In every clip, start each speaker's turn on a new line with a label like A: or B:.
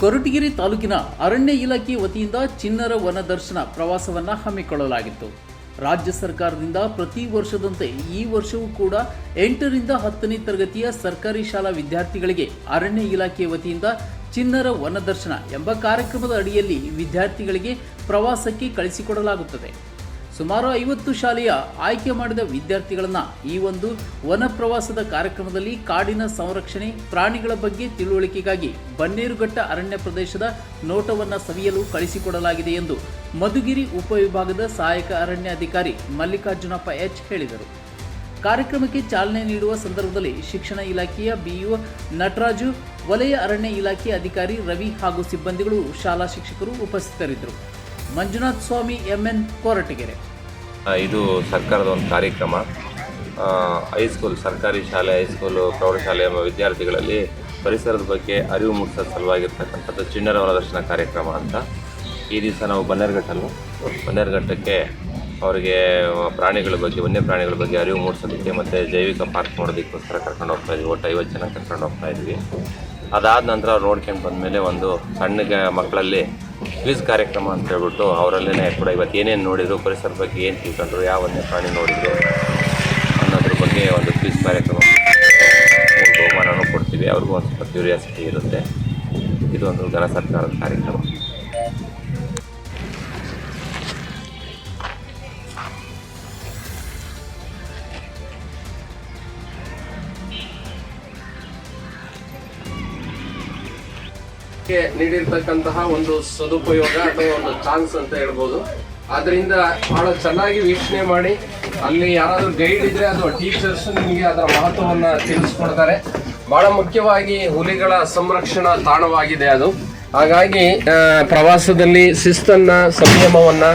A: ಕೊರಟಗೆರೆ ತಾಲೂಕಿನ ಅರಣ್ಯ ಇಲಾಖೆ ವತಿಯಿಂದ ಚಿನ್ನರ ವನ ದರ್ಶನ ಪ್ರವಾಸವನ್ನು ಹಮ್ಮಿಕೊಳ್ಳಲಾಗಿತ್ತು. ರಾಜ್ಯ ಸರ್ಕಾರದಿಂದ ಪ್ರತಿ ವರ್ಷದಂತೆ ಈ ವರ್ಷವೂ ಕೂಡ ಎಂಟರಿಂದ ಹತ್ತನೇ ತರಗತಿಯ ಸರ್ಕಾರಿ ಶಾಲಾ ವಿದ್ಯಾರ್ಥಿಗಳಿಗೆ ಅರಣ್ಯ ಇಲಾಖೆ ವತಿಯಿಂದ ಚಿನ್ನರ ವನ ದರ್ಶನ ಎಂಬ ಕಾರ್ಯಕ್ರಮದ ಅಡಿಯಲ್ಲಿ ವಿದ್ಯಾರ್ಥಿಗಳಿಗೆ ಪ್ರವಾಸಕ್ಕೆ ಕಳಿಸಿಕೊಡಲಾಗುತ್ತದೆ. ಸುಮಾರು ಐವತ್ತು ಶಾಲೆಯ ಆಯ್ಕೆ ಮಾಡಿದ ವಿದ್ಯಾರ್ಥಿಗಳನ್ನು ಈ ಒಂದು ವನ ಪ್ರವಾಸದ ಕಾರ್ಯಕ್ರಮದಲ್ಲಿ ಕಾಡಿನ ಸಂರಕ್ಷಣೆ, ಪ್ರಾಣಿಗಳ ಬಗ್ಗೆ ತಿಳುವಳಿಕೆಗಾಗಿ ಬನ್ನೇರುಘಟ್ಟ ಅರಣ್ಯ ಪ್ರದೇಶದ ನೋಟವನ್ನು ಸವಿಯಲು ಕಳಿಸಿಕೊಡಲಾಗಿದೆ ಎಂದು ಮಧುಗಿರಿ ಉಪವಿಭಾಗದ ಸಹಾಯಕ ಅರಣ್ಯ ಅಧಿಕಾರಿ ಮಲ್ಲಿಕಾರ್ಜುನಪ್ಪ ಎಚ್ ಹೇಳಿದರು. ಕಾರ್ಯಕ್ರಮಕ್ಕೆ ಚಾಲನೆ ನೀಡುವ ಸಂದರ್ಭದಲ್ಲಿ ಶಿಕ್ಷಣ ಇಲಾಖೆಯ ಬಿಇಒ ನಟರಾಜು, ವಲಯ ಅರಣ್ಯ ಇಲಾಖೆ ಅಧಿಕಾರಿ ರವಿ ಹಾಗೂ ಸಿಬ್ಬಂದಿಗಳು ಶಾಲಾ ಶಿಕ್ಷಕರು ಉಪಸ್ಥಿತರಿದ್ದರು. Manjunath Swamy M N N
B: Koratagere ಇದು ಸರ್ಕಾರದ ಒಂದು ಕಾರ್ಯಕ್ರಮ. ಹೈಸ್ಕೂಲ್ ಸರ್ಕಾರಿ ಶಾಲೆ ಹೈಸ್ಕೂಲು ಎಂಬ ವಿದ್ಯಾರ್ಥಿಗಳಲ್ಲಿ ಪರಿಸರದ ಬಗ್ಗೆ ಅರಿವು ಮೂಡಿಸೋ ಸಲುವಾಗಿರ್ತಕ್ಕಂಥದ್ದು ಚಿಣ್ಣರ ವರದರ್ಶನ ಕಾರ್ಯಕ್ರಮ ಅಂತ. ಈ ದಿವಸ ನಾವು ಬನ್ನೇರುಘಟ್ಟಲ್ಲ ಬನ್ನೇರುಘಟ್ಟಕ್ಕೆ ಅವರಿಗೆ ಪ್ರಾಣಿಗಳ ಬಗ್ಗೆ ವನ್ಯ ಪ್ರಾಣಿಗಳ ಬಗ್ಗೆ ಅರಿವು ಮೂಡಿಸೋದಕ್ಕೆ ಮತ್ತು ಜೈವಿಕ ಪಾರ್ಕ್ ನೋಡೋದಕ್ಕೋಸ್ಕರ ಕರ್ಕೊಂಡು ಹೋಗ್ತಾ ಇದ್ವಿ. ಒಟ್ಟು ಐವತ್ತು ಜನ ಕರ್ಕೊಂಡು ಹೋಗ್ತಾ ಇದ್ವಿ. ಅದಾದ ನಂತರ ನೋಡ್ಕೊಂಡು ಬಂದಮೇಲೆ ಒಂದು ಸಣ್ಣ ಮಕ್ಕಳಲ್ಲಿ ಕ್ವಿಜ್ ಕಾರ್ಯಕ್ರಮ ಅಂತ ಹೇಳ್ಬಿಟ್ಟು ಅವರಲ್ಲೇ ಕೂಡ ಇವತ್ತು ಏನೇನು ನೋಡಿದ್ರು ಪರಿಸರ ಬಗ್ಗೆ ಏನು ತಿಳ್ಕೊಂಡ್ರು, ಯಾವ ಒಂದೇ ಪ್ರಾಣಿ ನೋಡಿದ್ರು ಅನ್ನೋದ್ರ ಬಗ್ಗೆ ಒಂದು ಕ್ವಿಜ್ ಕಾರ್ಯಕ್ರಮ ಬಹುಮಾನನೂ ಕೊಡ್ತೀವಿ. ಅವ್ರಿಗೂ ಒಂದು ಸ್ವಲ್ಪ ಕ್ಯೂರಿಯಾಸಿಟಿ ಇರುತ್ತೆ. ಇದು ಒಂದು ಘನ ಸರ್ಕಾರದ ಕಾರ್ಯಕ್ರಮ.
C: ಗೆ ನೀಡಿರ್ತಕ್ಕಂತಹ ಒಂದು ಸದುಪಯೋಗ ಅಥವಾ ಒಂದು ಚಾನ್ಸ್ ಅಂತ ಹೇಳ್ಬೋದು. ಅದರಿಂದ ಬಹಳ ಚೆನ್ನಾಗಿ ವೀಕ್ಷಣೆ ಮಾಡಿ ಅಲ್ಲಿ ಯಾರಾದರೂ ಗೈಡ್ ಇದ್ರೆ ಅಥವಾ ಟೀಚರ್ಸ್ ನಿಮಗೆ ಅದರ ಮಹತ್ವವನ್ನು ತಿಳಿಸ್ಕೊಡ್ತಾರೆ. ಬಹಳ ಮುಖ್ಯವಾಗಿ ಹುಲಿಗಳ ಸಂರಕ್ಷಣಾ ತಾಣವಾಗಿದೆ ಅದು. ಹಾಗಾಗಿ ಪ್ರವಾಸದಲ್ಲಿ ಶಿಸ್ತನ್ನು ಸಂಯಮವನ್ನು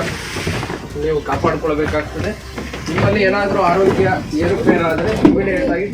C: ನೀವು ಕಾಪಾಡ್ಕೊಳ್ಬೇಕಾಗ್ತದೆ. ನಿಮ್ಮಲ್ಲಿ ಏನಾದರೂ ಆರೋಗ್ಯ ಏರುಪೇರಾದರೆ ಇಮಿಡಿಯೇಟ್ ಆಗಿ